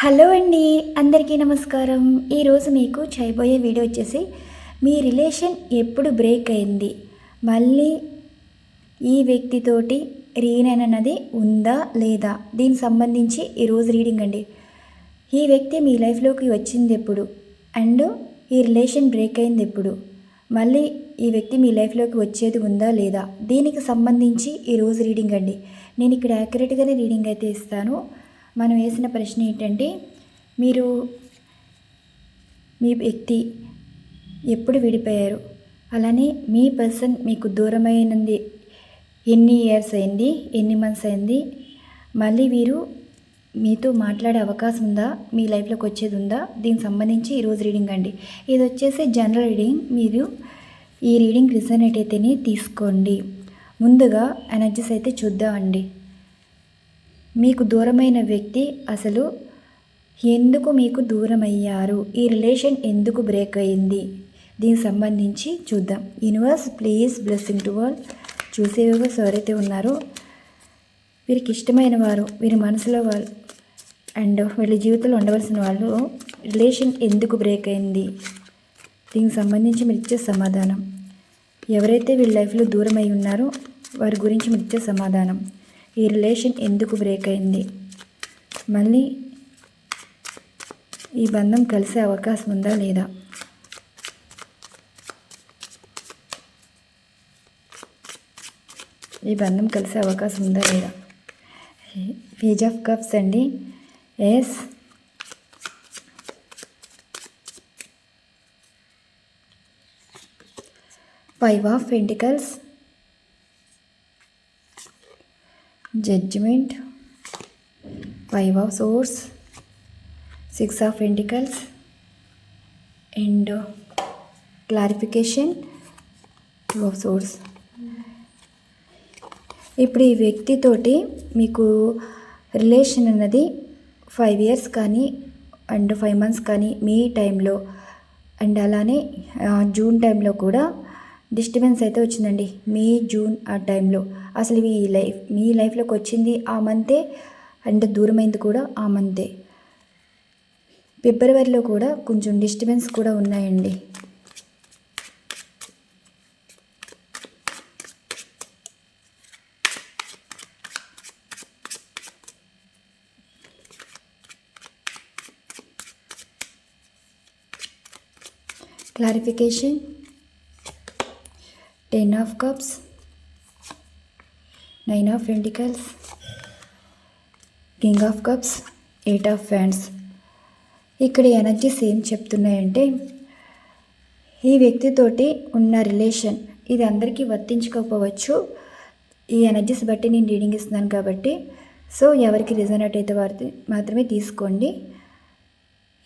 Hello అండి అందరికీ నమస్కారం. ఈరోజు మీకు చేయబోయే వీడియో వచ్చేసి మీ రిలేషన్ ఎప్పుడు బ్రేక్ అయింది? మళ్ళీ ఈ వ్యక్తితోటి రీనైన్ అన్నది ఉందా లేదా? దీనికి సంబంధించి ఈరోజు రీడింగ్ అండి. ఈ వ్యక్తి మీ లైఫ్లోకి వచ్చింది ఎప్పుడు? అండ్ ఈ రిలేషన్ బ్రేక్ అయింది ఎప్పుడు? మళ్ళీ ఈ వ్యక్తి మీ లైఫ్లోకి వచ్చేది ఉందా లేదా? దీనికి సంబంధించి ఈరోజు రీడింగ్ అండి. నేను ఇక్కడ యాక్యురేట్గానే రీడింగ్ అయితే ఇస్తాను. మనం వేసిన ప్రశ్న ఏంటంటే మీరు మీ వ్యక్తి ఎప్పుడు విడిపోయారు? అలానే మీ పర్సన్ మీకు దూరమైనది ఎన్ని ఇయర్స్ అయింది ఎన్ని మంత్స్ అయింది? మళ్ళీ వీరు మీతో మాట్లాడే అవకాశం ఉందా? మీ లైఫ్లోకి వచ్చేది ఉందా? దీనికి సంబంధించి ఈరోజు రీడింగ్ అండి. ఇది వచ్చేసి జనరల్ రీడింగ్. మీరు ఈ రీడింగ్ రిజనేట్ అయితేనే తీసుకోండి. ముందుగా ఎనర్జీస్ అయితే చూద్దామండి. మీకు దూరమైన వ్యక్తి అసలు ఎందుకు మీకు దూరమయ్యారు? ఈ రిలేషన్ ఎందుకు బ్రేక్ అయింది? దీనికి సంబంధించి చూద్దాం. Universe please blessing to all చూసే వ్యూవర్స్ ఎవరైతే ఉన్నారో వీరికి ఇష్టమైన వారు వీరి మనసులో వాళ్ళు అండ్ వీళ్ళ జీవితంలో ఉండవలసిన వాళ్ళు రిలేషన్ ఎందుకు బ్రేక్ అయింది? దీనికి సంబంధించి మీరు ఇచ్చే సమాధానం. ఎవరైతే వీళ్ళ లైఫ్లో దూరం అయి ఉన్నారో వారి గురించి మీరు ఇచ్చే సమాధానం. ఈ రిలేషన్ ఎందుకు బ్రేక్ అయింది? మళ్ళీ ఈ బంధం కలిసే అవకాశం ఉందా లేదా? ఈ బంధం కలిసే అవకాశం ఉందా లేదా? పేజ్ ఆఫ్ కప్స్ అండి. Yes five of pentacles judgement five of swords six of pentacles and clarification two of swords ఇప్పుడు ఈ వ్యక్తితోటి మీకు రిలేషన్ అన్నది ఫైవ్ ఇయర్స్ కానీ అండ్ ఫైవ్ మంత్స్ కానీ మీ టైంలో అండ్ అలానే uh, జూన్ టైంలో కూడా డిస్టర్బెన్స్ అయితే వచ్చిందండి. మే జూన్ ఆ టైంలో. అసలు ఈ లైఫ్ మీ లైఫ్లోకి వచ్చింది ఆ మంతే అండ్ దూరమైంది కూడా ఆ మంతే. ఫిబ్రవరిలో కూడా కొంచెం డిస్టర్బెన్స్ కూడా ఉన్నాయండి. clarification ten of cups nine of pentacles king of cups eight of fans. ఇక్కడ ఎనర్జీస్ ఏం చెప్తున్నాయంటే ఈ వ్యక్తితోటి ఉన్న రిలేషన్ ఇది అందరికీ వర్తించుకోకపోవచ్చు. ఈ ఎనర్జీస్ బట్టి నేను రీడింగ్ ఇస్తున్నాను కాబట్టి సో ఎవరికి రిజనేట్ అయితే వారి మాత్రమే తీసుకోండి.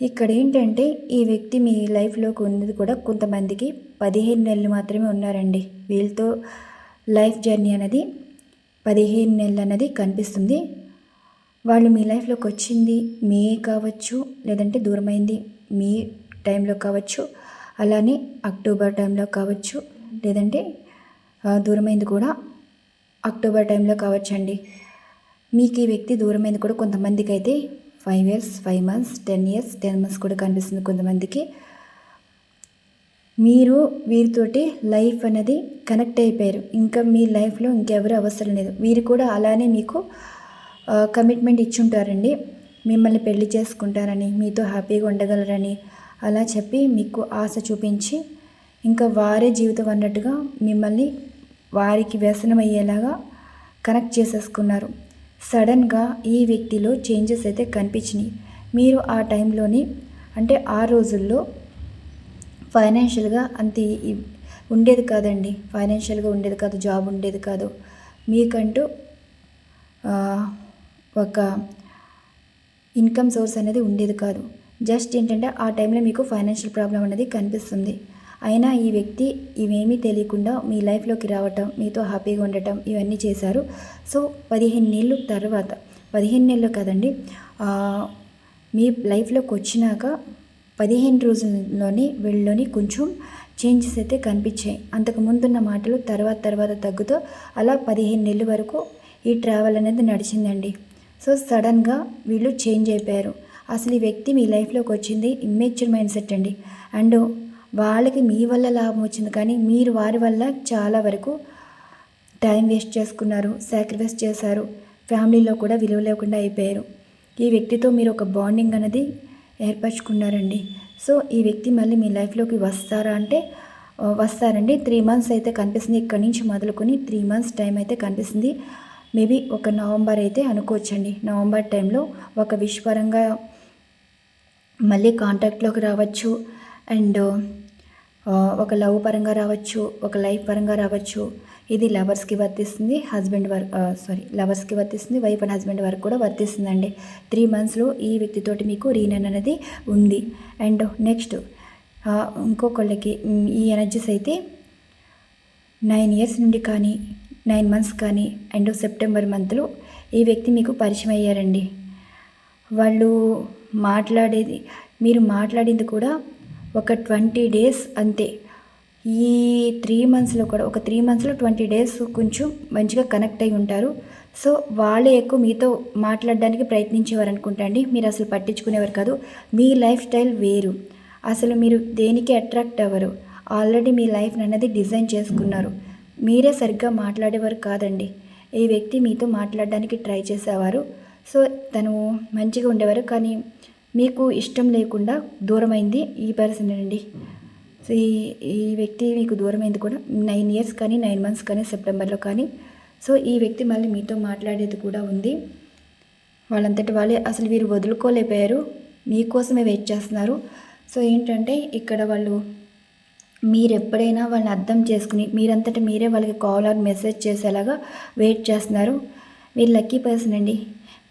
ఇక్కడ ఏంటంటే ఈ వ్యక్తి మీ లైఫ్లోకి ఉన్నది కూడా కొంతమందికి పదిహేను నెలలు మాత్రమే ఉన్నారండి. వీళ్ళతో లైఫ్ జర్నీ అనేది పదిహేను నెలలు అనేది కనిపిస్తుంది. వాళ్ళు మీ లైఫ్లోకి వచ్చింది మే కావచ్చు లేదంటే దూరమైంది మీ టైంలో కావచ్చు అలానే అక్టోబర్ టైంలో కావచ్చు లేదంటే దూరమైంది కూడా అక్టోబర్ టైంలో కావచ్చండి. మీకు ఈ వ్యక్తి దూరమైంది కూడా కొంతమందికి అయితే five years five months ten years ten months కూడా కనిపిస్తుంది కొంతమందికి. మీరు వీరితోటి లైఫ్ అనేది కనెక్ట్ అయిపోయారు. ఇంకా మీ లైఫ్లో ఇంకెవరు అవసరం లేదు. వీరు కూడా అలానే మీకు కమిట్మెంట్ ఇచ్చుంటారండి. మిమ్మల్ని పెళ్ళి చేసుకుంటారని మీతో హ్యాపీగా ఉండగలరని అలా చెప్పి మీకు ఆశ చూపించి ఇంకా వారే జీవితం అన్నట్టుగా మిమ్మల్ని వారికి వ్యసనం అయ్యేలాగా కనెక్ట్ చేసేసుకున్నారు. సడన్గా ఈ వ్యక్తిలో చేంజెస్ అయితే కనిపించినాయి. మీరు ఆ టైంలోని అంటే ఆ రోజుల్లో ఫైనాన్షియల్గా అంత ఉండేది కాదండి. ఫైనాన్షియల్గా ఉండేది కాదు జాబ్ ఉండేది కాదు. మీకంటూ ఒక ఇన్కమ్ సోర్స్ అనేది ఉండేది కాదు. జస్ట్ ఏంటంటే ఆ టైంలో మీకు ఫైనాన్షియల్ ప్రాబ్లం అనేది కనిపిస్తుంది. అయినా ఈ వ్యక్తి ఇవేమీ తెలియకుండా మీ లైఫ్లోకి రావటం మీతో హ్యాపీగా ఉండటం ఇవన్నీ చేశారు. సో పదిహేను నెలలు తర్వాత పదిహేను నెలలు కదండి మీ లైఫ్లోకి వచ్చినాక పదిహేను రోజుల్లోనే వీళ్ళలోని కొంచెం చేంజెస్ అయితే కనిపించాయి. అంతకు ముందున్న మాటలు తర్వాత తర్వాత తగ్గుతూ అలా పదిహేను నెలల వరకు ఈ ట్రావెల్ అనేది నడిచిందండి. సో సడన్గా వీళ్ళు చేంజ్ అయిపోయారు. అసలు ఈ వ్యక్తి మీ లైఫ్లోకి వచ్చింది ఇమ్మేచ్యూర్ మైండ్ సెట్ అండి. అండ్ వాళ్ళకి మీ వల్ల లాభం వచ్చింది కానీ మీరు వారి వల్ల చాలా వరకు టైం వేస్ట్ చేసుకున్నారు సాక్రిఫైస్ చేశారు. ఫ్యామిలీలో కూడా విలువ లేకుండా అయిపోయారు. ఈ వ్యక్తితో మీరు ఒక బాండింగ్ అనేది ఏర్పరచుకున్నారండి. సో ఈ వ్యక్తి మళ్ళీ మీ లైఫ్లోకి వస్తారా అంటే వస్తారండి. త్రీ మంత్స్ అయితే కనిపిస్తుంది. ఇక్కడి నుంచి మొదలుకొని త్రీ మంత్స్ టైం అయితే కనిపిస్తుంది. మేబీ ఒక నవంబర్ అయితే అనుకోవచ్చండి. నవంబర్ టైంలో ఒక విశ్వపరంగా మళ్ళీ కాంటాక్ట్లోకి రావచ్చు. అండ్ ఒక లవ్ పరంగా రావచ్చు ఒక లైఫ్ పరంగా రావచ్చు. ఇది లవర్స్కి వర్తిస్తుంది హస్బెండ్ వర్ సారీ లవర్స్కి వర్తిస్తుంది వైఫ్ అండ్ హస్బెండ్ వరకు కూడా వర్తిస్తుందండి. త్రీ మంత్స్లో ఈ వ్యక్తితోటి మీకు రీనన్ అనేది ఉంది. అండ్ నెక్స్ట్ ఇంకొకళ్ళకి ఈ ఎనర్జీస్ అయితే నైన్ ఇయర్స్ నుండి కానీ నైన్ మంత్స్ కానీ అండ్ సెప్టెంబర్ మంత్లో ఈ వ్యక్తి మీకు పరిచయం అయ్యారండి. వాళ్ళు మాట్లాడేది మీరు మాట్లాడింది కూడా ఒక ట్వంటీ డేస్ అంతే. ఈ త్రీ మంత్స్లో కూడా ఒక త్రీ మంత్స్లో ట్వంటీ డేస్ కొంచెం మంచిగా కనెక్ట్ అయి ఉంటారు. సో వాళ్ళే ఎక్కువ మీతో మాట్లాడడానికి ప్రయత్నించేవారు అనుకుంటా అండి. మీరు అసలు పట్టించుకునేవారు కాదు. మీ లైఫ్ స్టైల్ వేరు. అసలు మీరు దేనికి అట్రాక్ట్ అవ్వరు? ఆల్రెడీ మీ లైఫ్ అనేది డిజైన్ చేసుకున్నారు. మీరే సరిగ్గా మాట్లాడేవారు కాదండి. ఈ వ్యక్తి మీతో మాట్లాడడానికి ట్రై చేసేవారు. సో తను మంచిగా ఉండేవారు. కానీ మీకు ఇష్టం లేకుండా దూరమైంది ఈ పర్సన్ అండి. సో ఈ ఈ వ్యక్తి మీకు దూరమైంది కూడా నైన్ ఇయర్స్ కానీ నైన్ మంత్స్ కానీ సెప్టెంబర్లో కానీ. సో ఈ వ్యక్తి మళ్ళీ మీతో మాట్లాడేది కూడా ఉంది. వాళ్ళంతటి వాళ్ళే అసలు వీరు వదులుకోలేకపోయారు. మీకోసమే వెయిట్ చేస్తున్నారు. సో ఏంటంటే ఇక్కడ వాళ్ళు మీరు ఎప్పుడైనా వాళ్ళని అర్థం చేసుకుని మీరంతటి మీరే వాళ్ళకి కాల్ ఆర్ మెసేజ్ చేసేలాగా వెయిట్ చేస్తున్నారు. మీరు లక్కీ పర్సన్ అండి.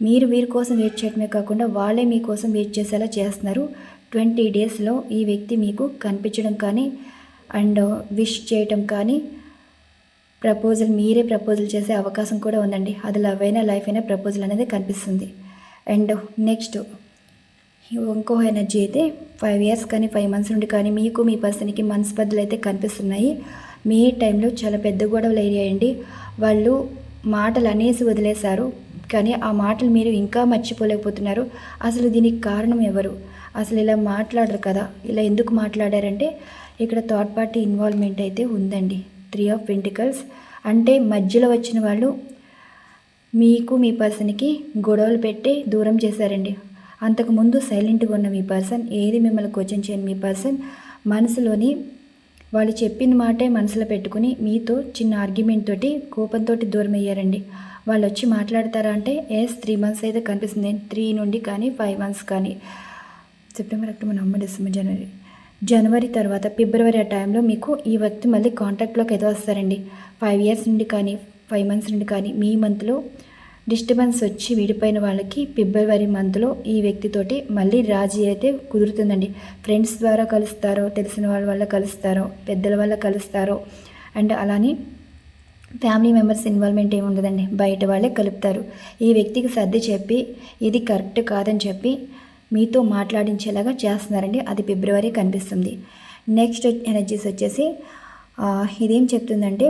మీరు వీరి కోసం వెయిట్ చేయడమే కాకుండా వాళ్ళే మీకోసం వెయిట్ చేసేలా చేస్తున్నారు. ట్వంటీ డేస్లో ఈ వ్యక్తి మీకు కనిపించడం కానీ అండ్ విష్ చేయటం కానీ ప్రపోజల్ మీరే ప్రపోజల్ చేసే అవకాశం కూడా ఉందండి. అది లవ్ అయినా లైఫ్ అయినా ప్రపోజల్ అనేది కనిపిస్తుంది. అండ్ నెక్స్ట్ ఇంకో ఎనర్జీ అయితే ఫైవ్ ఇయర్స్ కానీ ఫైవ్ మంత్స్ నుండి కానీ మీకు మీ పర్సన్కి మనసు బద్దలు అయితే కనిపిస్తున్నాయి. మీ టైంలో చాలా పెద్ద గొడవలు అయ్యాయండి. వాళ్ళు మాటలు అనేసి వదిలేశారు. కానీ ఆ మాటలు మీరు ఇంకా మర్చిపోలేకపోతున్నారు. అసలు దీనికి కారణం ఎవరు? అసలు ఇలా మాట్లాడరు కదా. ఇలా ఎందుకు మాట్లాడారంటే ఇక్కడ థర్డ్ పార్టీ ఇన్వాల్వ్మెంట్ అయితే ఉందండి. త్రీ ఆఫ్ పెంటికల్స్ అంటే మధ్యలో వచ్చిన వాళ్ళు మీకు మీ పర్సన్కి గొడవలు పెట్టి దూరం చేశారండి. అంతకుముందు సైలెంట్గా ఉన్న మీ పర్సన్ ఏది మిమ్మల్ని క్వశ్చన్ చేయని మీ పర్సన్ మనసులోని వాళ్ళు చెప్పిన మాటే మనసులో పెట్టుకుని మీతో చిన్న ఆర్గ్యుమెంట్ తోటి కోపంతో దూరం అయ్యారండి. వాళ్ళు వచ్చి మాట్లాడతారా అంటే ఎస్ త్రీ మంత్స్ అయితే కనిపిస్తుంది. త్రీ నుండి కానీ ఫైవ్ మంత్స్ కానీ సెప్టెంబర్ అక్టోబర్ నవంబర్ డిసెంబర్ జనవరి జనవరి తర్వాత ఫిబ్రవరి ఆ టైంలో మీకు ఈ వ్యక్తి మళ్ళీ కాంటాక్ట్లోకి అయితే వస్తారండి. ఫైవ్ ఇయర్స్ నుండి కానీ ఫైవ్ మంత్స్ నుండి కానీ మీ మంత్లో డిస్టర్బెన్స్ వచ్చి విడిపోయిన వాళ్ళకి ఫిబ్రవరి మంత్లో ఈ వ్యక్తితోటి మళ్ళీ రాజీ అయితే కుదురుతుందండి. ఫ్రెండ్స్ ద్వారా కలుస్తారో తెలిసిన వాళ్ళ వల్ల కలుస్తారో పెద్దల వల్ల కలుస్తారో అండ్ అలానే ఫ్యామిలీ మెంబర్స్ ఇన్వాల్వ్మెంట్ ఏమి ఉండదండి బయట వాళ్ళే కలుపుతారు. ఈ వ్యక్తికి సర్ది చెప్పి ఇది కరెక్ట్ కాదని చెప్పి మీతో మాట్లాడించేలాగా చేస్తున్నారండి. అది ఫిబ్రవరి కనిపిస్తుంది. నెక్స్ట్ ఎనర్జీస్ వచ్చేసి ఇదేం చెప్తుందంటే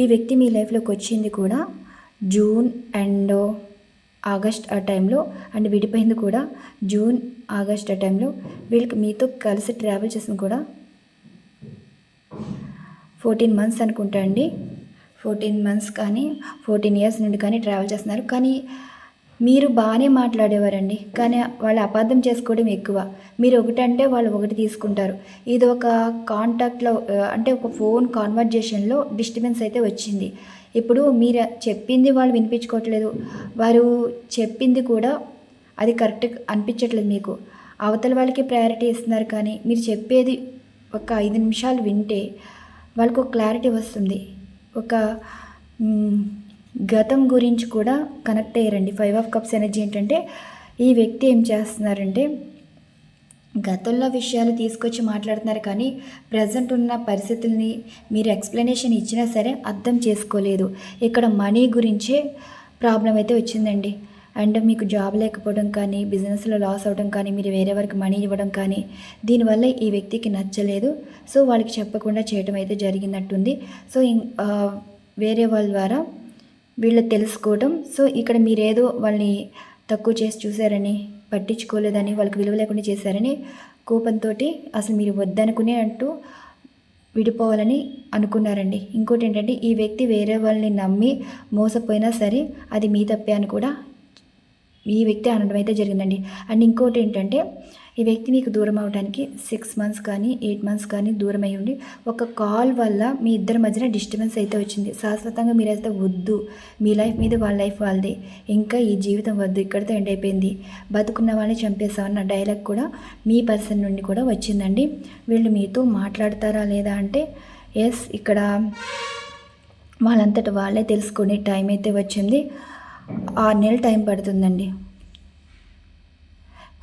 ఈ వ్యక్తి మీ లైఫ్లోకి వచ్చింది కూడా జూన్ అండ్ ఆగస్ట్ ఆ టైంలో అండ్ విడిపోయింది కూడా జూన్ ఆగస్ట్ ఆ టైంలో. వీళ్ళకి మీతో కలిసి ట్రావెల్ చేసింది కూడా ఫోర్టీన్ మంత్స్ అనుకుంటా అండి. ఫోర్టీన్ మంత్స్ కానీ ఫోర్టీన్ ఇయర్స్ నుండి కానీ ట్రావెల్ చేస్తున్నారు. కానీ మీరు బాగానే మాట్లాడేవారండి కానీ వాళ్ళు అపార్థం చేసుకోవడం ఎక్కువ. మీరు ఒకటంటే వాళ్ళు ఒకటి తీసుకుంటారు. ఇది ఒక కాంటాక్ట్లో అంటే ఒక ఫోన్ కాన్వర్జేషన్లో డిస్టర్బెన్స్ అయితే వచ్చింది. ఇప్పుడు మీరు చెప్పింది వాళ్ళు వినిపించుకోవట్లేదు. వారు చెప్పింది కూడా అది కరెక్ట్ అనిపించట్లేదు మీకు. అవతల వాళ్ళకి ప్రయారిటీ ఇస్తున్నారు కానీ మీరు చెప్పేది ఒక ఐదు నిమిషాలు వింటే వాళ్ళకు ఒక క్లారిటీ వస్తుంది. ఒక గతం గురించి కూడా కనెక్ట్ అయ్యారండి. ఫైవ్ ఆఫ్ కప్స్ ఎనర్జీ ఏంటంటే ఈ వ్యక్తి ఏం చేస్తున్నారంటే గతంలో విషయాలు తీసుకొచ్చి మాట్లాడుతున్నారు కానీ ప్రజెంట్ ఉన్న పరిస్థితుల్ని మీరు ఎక్స్ప్లెనేషన్ ఇచ్చినా సరే అర్థం చేసుకోలేదు. ఇక్కడ మనీ గురించే ప్రాబ్లం అయితే వచ్చిందండి. అండ్ మీకు జాబ్ లేకపోవడం కానీ బిజినెస్లో లాస్ అవ్వడం కానీ మీరు వేరే వారికి మనీ ఇవ్వడం కానీ దీనివల్ల ఈ వ్యక్తికి నచ్చలేదు. సో వాళ్ళకి చెప్పకుండా చేయడం అయితే జరిగినట్టుంది. సో ఇం- వేరే వాళ్ళ ద్వారా వీళ్ళు తెలుసుకోవడం. సో ఇక్కడ మీరేదో వాళ్ళని తక్కువ చేసి చూసారని పట్టించుకోలేదని వాళ్ళకి విలువ లేకుండా చేశారని కోపంతో అసలు మీరు వద్దనుకునే అంటూ విడిపోవాలని అనుకున్నారండి. ఇంకోటి ఏంటంటే ఈ వ్యక్తి వేరే వాళ్ళని నమ్మి మోసపోయినా సరే అది మీ తప్పే అని కూడా ఈ వ్యక్తి అనడం అయితే జరిగిందండి. అండ్ ఇంకోటి ఏంటంటే ఈ వ్యక్తి మీకు దూరం అవడానికి సిక్స్ మంత్స్ కానీ ఎయిట్ మంత్స్ కానీ దూరం అయ్యి ఉండి ఒక కాల్ వల్ల మీ ఇద్దరి మధ్యన డిస్టర్బెన్స్ అయితే వచ్చింది. శాశ్వతంగా మీరైతే వద్దు. మీ లైఫ్ మీద వాళ్ళ లైఫ్ వాళ్ళది. ఇంకా ఈ జీవితం వద్దు. ఇక్కడితో ఎండ్ అయిపోయింది. బతుకున్న వాళ్ళని చంపేస్తామన్న డైలాగ్ కూడా మీ పర్సన్ నుండి కూడా వచ్చిందండి. వీళ్ళు మీతో మాట్లాడతారా లేదా అంటే ఎస్ ఇక్కడ వాళ్ళంతట వాళ్ళే తెలుసుకునే టైం అయితే వచ్చింది. ఆరు నెలలు టైం పడుతుందండి.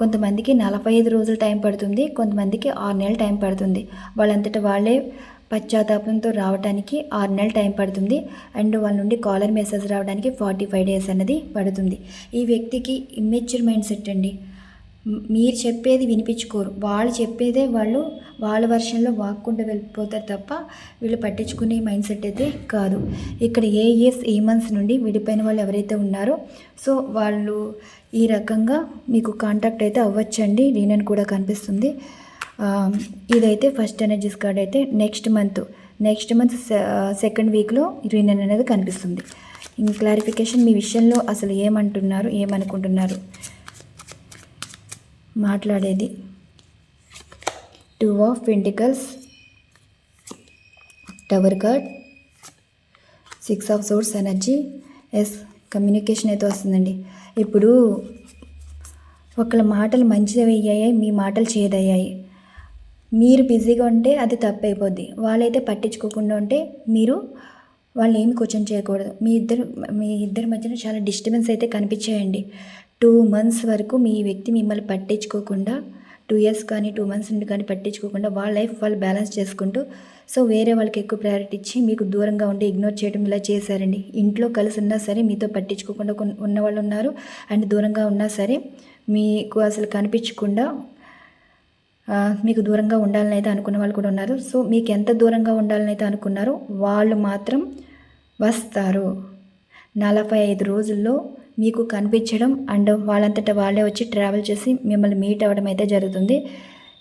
కొంతమందికి నలభై ఐదు రోజులు టైం పడుతుంది కొంతమందికి ఆరు నెలలు టైం పడుతుంది. వాళ్ళంతటా వాళ్ళే పశ్చాత్తాపంతో రావడానికి ఆరు నెలలు టైం పడుతుంది. అండ్ వాళ్ళ నుండి కాలర్ మెసేజ్ రావడానికి ఫార్టీ ఫైవ్ డేస్ అనేది పడుతుంది. ఈ వ్యక్తికి ఇమ్మెచ్యూర్ మైండ్ సెట్ అండి. మీరు చెప్పేది వినిపించుకోరు. వాళ్ళు చెప్పేదే వాళ్ళు వాళ్ళ వర్షంలో వాక్కుండా వెళ్ళిపోతారు తప్ప వీళ్ళు పట్టించుకునే మైండ్ సెట్ అయితే కాదు. ఇక్కడ ఏ ఇయర్స్ ఏ మంత్స్ నుండి విడిపోయిన వాళ్ళు ఎవరైతే ఉన్నారో సో వాళ్ళు ఈ రకంగా మీకు కాంటాక్ట్ అయితే అవ్వచ్చండి. రీనన్ కూడా కనిపిస్తుంది. ఇదైతే ఫస్ట్ ఎనర్జీస్ కార్డ్ అయితే next month next month second వీక్లో రీనన్ అనేది కనిపిస్తుంది. ఇంక క్లారిఫికేషన్ మీ విషయంలో అసలు ఏమంటున్నారు ఏమనుకుంటున్నారు? మాట్లాడేది. Two of pentacles tower card six of swords energies communication అయితే వస్తుందండి. ఇప్పుడు ఒకళ్ళ మాటలు మంచిది అయ్యాయి మీ మాటలు చేదయ్యాయి. మీరు బిజీగా ఉంటే అది తప్పు అయిపోద్ది వాళ్ళైతే పట్టించుకోకుండా ఉంటే మీరు వాళ్ళు ఏమి కూర్చొని చేయకూడదు. మీ ఇద్దరు మీ ఇద్దరి మధ్యన చాలా డిస్టర్బెన్స్ అయితే కనిపించేయండి. టూ మంత్స్ వరకు మీ వ్యక్తి మిమ్మల్ని పట్టించుకోకుండా టూ ఇయర్స్ కానీ టూ మంత్స్ నుండి కానీ పట్టించుకోకుండా వాళ్ళ లైఫ్ వాళ్ళు బ్యాలెన్స్ చేసుకుంటూ సో వేరే వాళ్ళకి ఎక్కువ ప్రయారిటీ ఇచ్చి మీకు దూరంగా ఉండి ఇగ్నోర్ చేయడం ఇలా చేశారండి. ఇంట్లో కలిసి ఉన్నా సరే మీతో పట్టించుకోకుండా ఉన్న వాళ్ళు ఉన్నారు. అండ్ దూరంగా ఉన్నా సరే మీకు అసలు కనిపించకుండా మీకు దూరంగా ఉండాలని అయితే అనుకున్న వాళ్ళు కూడా ఉన్నారు. సో మీకు ఎంత దూరంగా ఉండాలని అయితే అనుకున్నారో వాళ్ళు మాత్రం వస్తారు. నలభై ఐదు రోజుల్లో మీకు కనిపించడం అండ్ వాళ్ళంతటా వాళ్ళే వచ్చి ట్రావెల్ చేసి మిమ్మల్ని మీట్ అవ్వడం అయితే జరుగుతుంది.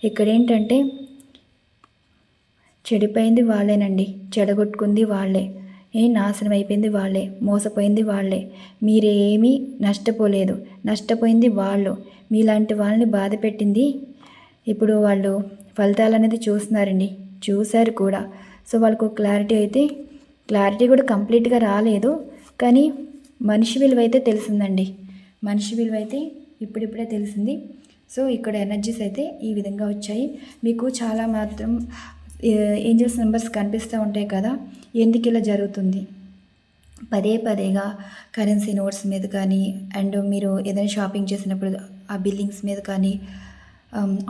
ఇక్కడ ఏంటంటే చెడిపోయింది వాళ్ళేనండి. చెడగొట్టుకుంది వాళ్ళే. ఏ నాశనం అయిపోయింది వాళ్ళే. మోసపోయింది వాళ్ళే. మీరేమీ నష్టపోలేదు. నష్టపోయింది వాళ్ళు. మీలాంటి వాళ్ళని బాధ పెట్టింది ఇప్పుడు వాళ్ళు ఫలితాలు అనేది చూస్తున్నారండి. చూశారు కూడా. సో వాళ్ళకు క్లారిటీ అయితే క్లారిటీ కూడా కంప్లీట్గా రాలేదు. కానీ మనిషి విలువ అయితే తెలిసిందండి. మనిషి విలువ అయితే ఇప్పుడిప్పుడే తెలిసింది. సో ఇక్కడ ఎనర్జీస్ అయితే ఈ విధంగా వచ్చాయి. మీకు చాలా మాత్రం ఏంజల్స్ నెంబర్స్ కనిపిస్తూ ఉంటాయి కదా ఎందుకు ఇలా జరుగుతుంది? పదే పదేగా కరెన్సీ నోట్స్ మీద కానీ అండ్ మీరు ఏదైనా షాపింగ్ చేసినప్పుడు ఆ బిల్లింగ్స్ మీద కానీ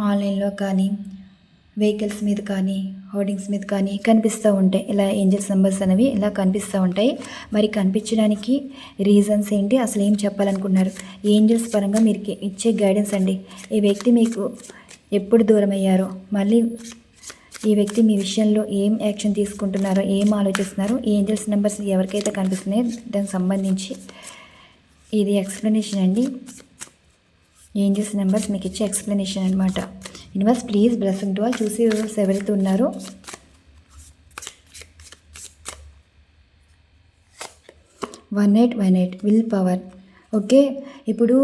ఆన్లైన్లో కానీ వెహికల్స్ మీద కానీ హోర్డింగ్స్ మీద కానీ కనిపిస్తూ ఉంటాయి. ఇలా ఏంజల్స్ నెంబర్స్ అనేవి ఇలా కనిపిస్తూ ఉంటాయి. మరి కనిపించడానికి రీజన్స్ ఏంటి? అసలు ఏం చెప్పాలనుకుంటున్నారు ఏంజల్స్ పరంగా మీరు ఇచ్చే గైడెన్స్ అండి. ఈ వ్యక్తి మీకు ఎప్పుడు దూరం అయ్యారో మళ్ళీ ఈ వ్యక్తి మీ విషయంలో ఏం యాక్షన్ తీసుకుంటున్నారో ఏం ఆలోచిస్తున్నారో ఈ ఏంజల్స్ నెంబర్స్ ఎవరికైతే కనిపిస్తున్నాయో దానికి సంబంధించి ఇది ఎక్స్ప్లెనేషన్ అండి. ఏంజల్స్ నెంబర్స్ మీకు ఇచ్చే ఎక్స్ప్లెనేషన్ అనమాట universe please blessing to all. చూసి ఎవరైతే ఉన్నారో. One eight one eight. Will power. Okay ఇప్పుడు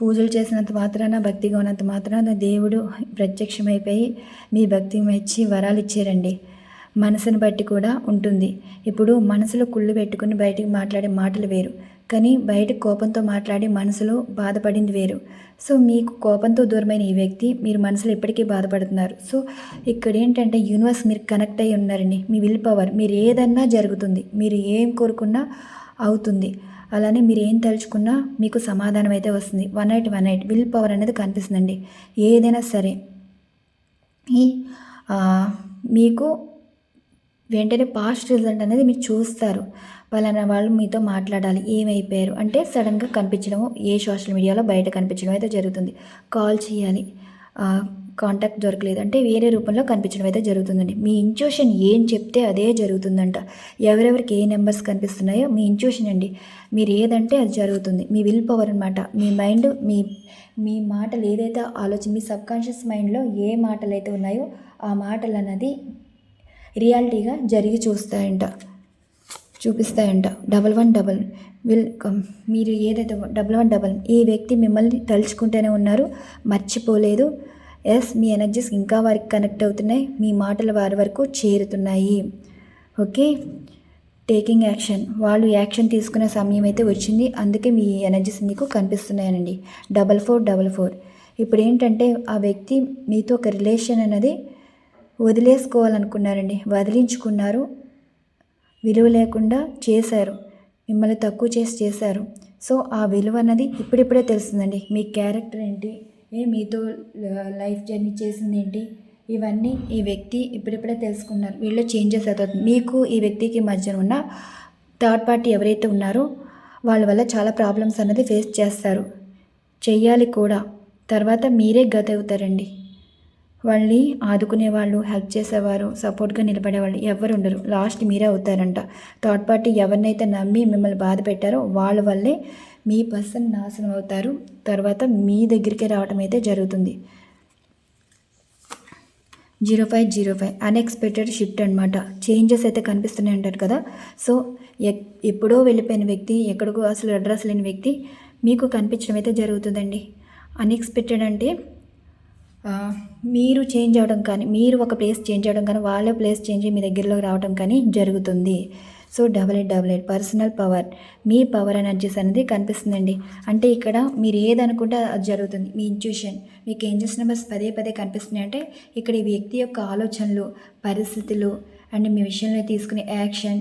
పూజలు చేసినంత మాత్రాన భక్తిగా ఉన్నంత మాత్రాన దేవుడు ప్రత్యక్షమైపోయి మీ భక్తి మెచ్చి వరాలు ఇచ్చారండి. మనసుని బట్టి కూడా ఉంటుంది. ఇప్పుడు మనసులో కుళ్ళు పెట్టుకుని బయటికి మాట్లాడే మాటలు వేరు. కానీ బయట కోపంతో మాట్లాడి మనసులో బాధపడింది వేరు. సో మీకు కోపంతో దూరమైన ఈ వ్యక్తి మీరు మనసులో ఇప్పటికీ బాధపడుతున్నారు. సో ఇక్కడ ఏంటంటే యూనివర్స్ మీరు కనెక్ట్ అయ్యి ఉన్నారండి. మీ విల్ పవర్ మీరు ఏదన్నా జరుగుతుంది. మీరు ఏం కోరుకున్నా అవుతుంది. అలానే మీరు ఏం తలుచుకున్నా మీకు సమాధానం అయితే వస్తుంది. One night one night will power అనేది కనిపిస్తుందండి. ఏదైనా సరే. ఈ మీకు వెంటనే పాస్ట్ రిజల్ట్ అనేది మీరు చూస్తారు. పలానా వాళ్ళు మీతో మాట్లాడాలి. ఏమైపోయారు? అంటే సడన్గా కనిపించడము ఏ సోషల్ మీడియాలో బయట కనిపించడం అయితే జరుగుతుంది. కాల్ చేయాలి. కాంటాక్ట్ దొరకలేదు అంటే వేరే రూపంలో కనిపించడం అయితే జరుగుతుందండి. మీ ఇంట్యూషన్ ఏం చెప్తే అదే జరుగుతుందంట. ఎవరెవరికి ఏ నెంబర్స్ కనిపిస్తున్నాయో మీ ఇంట్యూషన్ అండి. మీరు ఏదంటే అది జరుగుతుంది. మీ విల్ పవర్ అనమాట మీ మైండ్ మీ మీ మాటలు ఏదైతే ఆలోచన మీ సబ్కాన్షియస్ మైండ్లో ఏ మాటలు అయితే ఉన్నాయో ఆ మాటలు అన్నది రియాలిటీగా జరిగి చూస్తాయంట. చూపిస్తాయంట. డబల్ వన్ డబల్ విల్ మీరు ఏదైతే డబల్ వన్ డబల్ ఈ వ్యక్తి మిమ్మల్ని తలుచుకుంటూనే ఉన్నారు. మర్చిపోలేదు. ఎస్ మీ ఎనర్జీస్ ఇంకా వారికి కనెక్ట్ అవుతున్నాయి. మీ మాటలు వారి వరకు చేరుతున్నాయి. ఓకే? Taking action. వాళ్ళు యాక్షన్ తీసుకునే సమయం అయితే వచ్చింది. అందుకే మీ ఎనర్జీస్ మీకు కనిపిస్తున్నాయనండి డబల్ ఫోర్ డబల్ ఫోర్. ఇప్పుడు ఏంటంటే ఆ వ్యక్తి మీతో ఒక రిలేషన్ అనేది వదిలేసుకోవాలనుకున్నారండి. వదిలించుకున్నారు. విలువ లేకుండా చేశారు. మిమ్మల్ని తక్కువ చేసి చేశారు. సో ఆ విలువ అన్నది ఇప్పుడిప్పుడే తెలుస్తుందండి. మీ క్యారెక్టర్ ఏంటి? ఏ మీతో లైఫ్ జర్నీ చేసింది ఏంటి ఇవన్నీ ఈ వ్యక్తి ఇప్పుడిప్పుడే తెలుసుకున్నారు. వీళ్ళు చేంజెస్ అవుతుంది మీకు ఈ వ్యక్తికి మధ్య ఉన్న థర్డ్ పార్టీ ఎవరైతే ఉన్నారో వాళ్ళ వల్ల చాలా ప్రాబ్లమ్స్ అన్నది ఫేస్ చేస్తారు. చెయ్యాలి కూడా. తర్వాత మీరే గత అవుతారండి. వాళ్ళని ఆదుకునే వాళ్ళు హెల్ప్ చేసేవారు సపోర్ట్గా నిలబడేవాళ్ళు ఎవరు ఉండరు. లాస్ట్ మీరే అవుతారంట. థర్డ్ పార్టీ ఎవరినైతే నమ్మి మిమ్మల్ని బాధ పెట్టారో వాళ్ళ వల్లే మీ పర్సన్ నాశనం అవుతారు. తర్వాత మీ దగ్గరికి రావడం అయితే జరుగుతుంది. Zero five zero five unexpected shift అనమాట చేంజెస్ అయితే కనిపిస్తున్నాయి అంటారు కదా. సో ఎప్పుడో వెళ్ళిపోయిన వ్యక్తి ఎక్కడికో అసలు అడ్రస్ లేని వ్యక్తి మీకు కనిపించడం అయితే జరుగుతుందండి. అన్ఎక్స్పెక్టెడ్ అంటే మీరు చేంజ్ అవ్వడం కానీ మీరు ఒక ప్లేస్ చేంజ్ అవ్వడం కానీ వాళ్ళ ప్లేస్ చేంజ్ మీ దగ్గరలోకి రావడం కానీ జరుగుతుంది. So double eight double eight personal power మీ పవర్ ఎనర్జీస్ అనేది కనిపిస్తుందండి. అంటే ఇక్కడ మీరు ఏదనుకుంటే అది జరుగుతుంది. మీ ఇంట్యూషన్ మీకు ఏంజెస్ నెంబర్స్ పదే పదే కనిపిస్తున్నాయి. అంటే ఇక్కడ ఈ వ్యక్తి యొక్క ఆలోచనలు పరిస్థితులు అండ్ మీ విషయంలో తీసుకునే యాక్షన్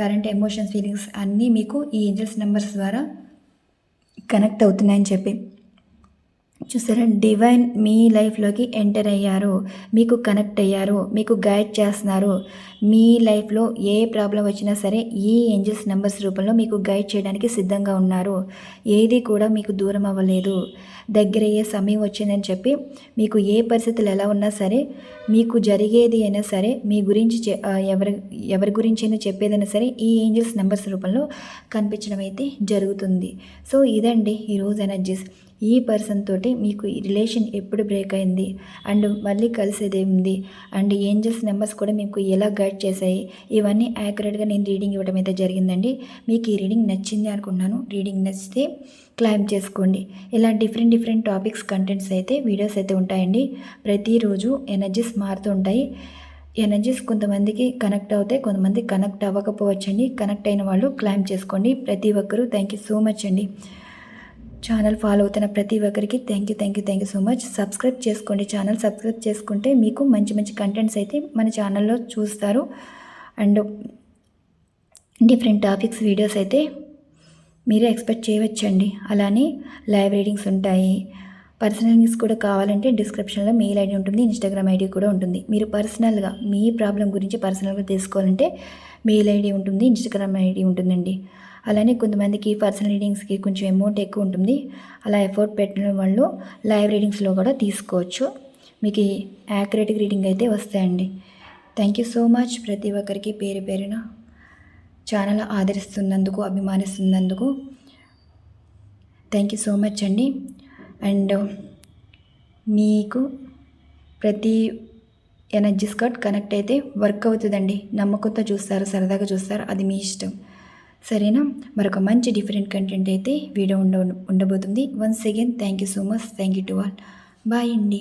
కరెంట్ ఎమోషన్స్ ఫీలింగ్స్ అన్నీ మీకు ఈ ఏంజల్స్ నెంబర్స్ ద్వారా కనెక్ట్ అవుతున్నాయని చెప్పి చూసారా? డివైన్ మీ లైఫ్లోకి ఎంటర్ అయ్యారు. మీకు కనెక్ట్ అయ్యారు. మీకు గైడ్ చేస్తున్నారు. మీ లైఫ్లో ఏ ప్రాబ్లం వచ్చినా సరే ఈ ఏంజల్స్ నెంబర్స్ రూపంలో మీకు గైడ్ చేయడానికి సిద్ధంగా ఉన్నారు. ఏది కూడా మీకు దూరం అవ్వలేదు. దగ్గర అయ్యే సమయం వచ్చిందని చెప్పి మీకు ఏ పరిస్థితులు ఎలా ఉన్నా సరే మీకు జరిగేది అయినా సరే మీ గురించి ఎవరి ఎవరి గురించి అయినా చెప్పేదైనా సరే ఈ ఏంజల్స్ నెంబర్స్ రూపంలో కనిపించడం అయితే జరుగుతుంది. సో ఇదండి ఈరోజు ఎనర్జీస్. ఈ పర్సన్ తోటి మీకు రిలేషన్ ఎప్పుడు బ్రేక్ అయింది? అండ్ మళ్ళీ కలిసేది ఉంది అండ్ ఏంజల్స్ నెంబర్స్ కూడా మీకు ఎలా గైడ్ చేశాయి? ఇవన్నీ యాక్యురేట్గా నేను రీడింగ్ ఇవ్వడం అయితే జరిగిందండి. మీకు ఈ రీడింగ్ నచ్చింది అనుకున్నాను రీడింగ్ నచ్చితే క్లైమ్ చేసుకోండి. ఇలా డిఫరెంట్ డిఫరెంట్ టాపిక్స్ కంటెంట్స్ అయితే వీడియోస్ అయితే ఉంటాయండి. ప్రతిరోజు ఎనర్జీస్ మారుతూ ఉంటాయి. ఎనర్జీస్ కొంతమందికి కనెక్ట్ అవుతాయి కొంతమంది కనెక్ట్ అవ్వకపోవచ్చండి. కనెక్ట్ అయిన వాళ్ళు క్లైమ్ చేసుకోండి. ప్రతి ఒక్కరూ థ్యాంక్ యూ సో మచ్ అండి. ఛానల్ ఫాలో అవుతున్న ప్రతి ఒక్కరికి thank you thank you thank you so much subscribe చేసుకోండి ఛానల్ సబ్స్క్రైబ్ చేసుకుంటే మీకు మంచి మంచి కంటెంట్స్ అయితే మన ఛానల్లో చూస్తారు. అండ్ డిఫరెంట్ టాపిక్స్ వీడియోస్ అయితే మీరే ఎక్స్పెక్ట్ చేయవచ్చండి. అలానే లైవ్ రీడింగ్స్ ఉంటాయి. పర్సనల్ న్యూస్ కూడా కావాలంటే డిస్క్రిప్షన్లో మెయిల్ ఐడి ఉంటుంది ఇన్స్టాగ్రామ్ ఐడి కూడా ఉంటుంది. మీరు పర్సనల్గా మీ ప్రాబ్లం గురించి పర్సనల్గా తెలుసుకోవాలంటే మెయిల్ ఐడి ఉంటుంది ఇన్స్టాగ్రామ్ ఐడి ఉంటుందండి. అలానే కొంతమందికి పర్సనల్ రీడింగ్స్కి కొంచెం అమౌంట్ ఎక్కువ ఉంటుంది. అలా ఎఫర్ట్ పెట్టిన వాళ్ళు లైవ్ రీడింగ్స్లో కూడా తీసుకోవచ్చు. మీకు యాక్యురేట్ రీడింగ్ అయితే వస్తాయండి. Thank you so much. ప్రతి ఒక్కరికి పేరు పేరున ఛానల్ ఆదరిస్తున్నందుకు అభిమానిస్తున్నందుకు థ్యాంక్ యూ సో మచ్ అండి. అండ్ మీకు ప్రతి ఎనర్జీ కార్డ్ కనెక్ట్ అయితే వర్క్ అవుతుందండి. నమ్మకంతో చూస్తారు సరదాగా చూస్తారు. అది మీ ఇష్టం. సరేనా? మరొక మంచి డిఫరెంట్ కంటెంట్ అయితే వీడియో ఉండ ఉండబోతుంది. Once again thank you so much thank you to all bye అండి.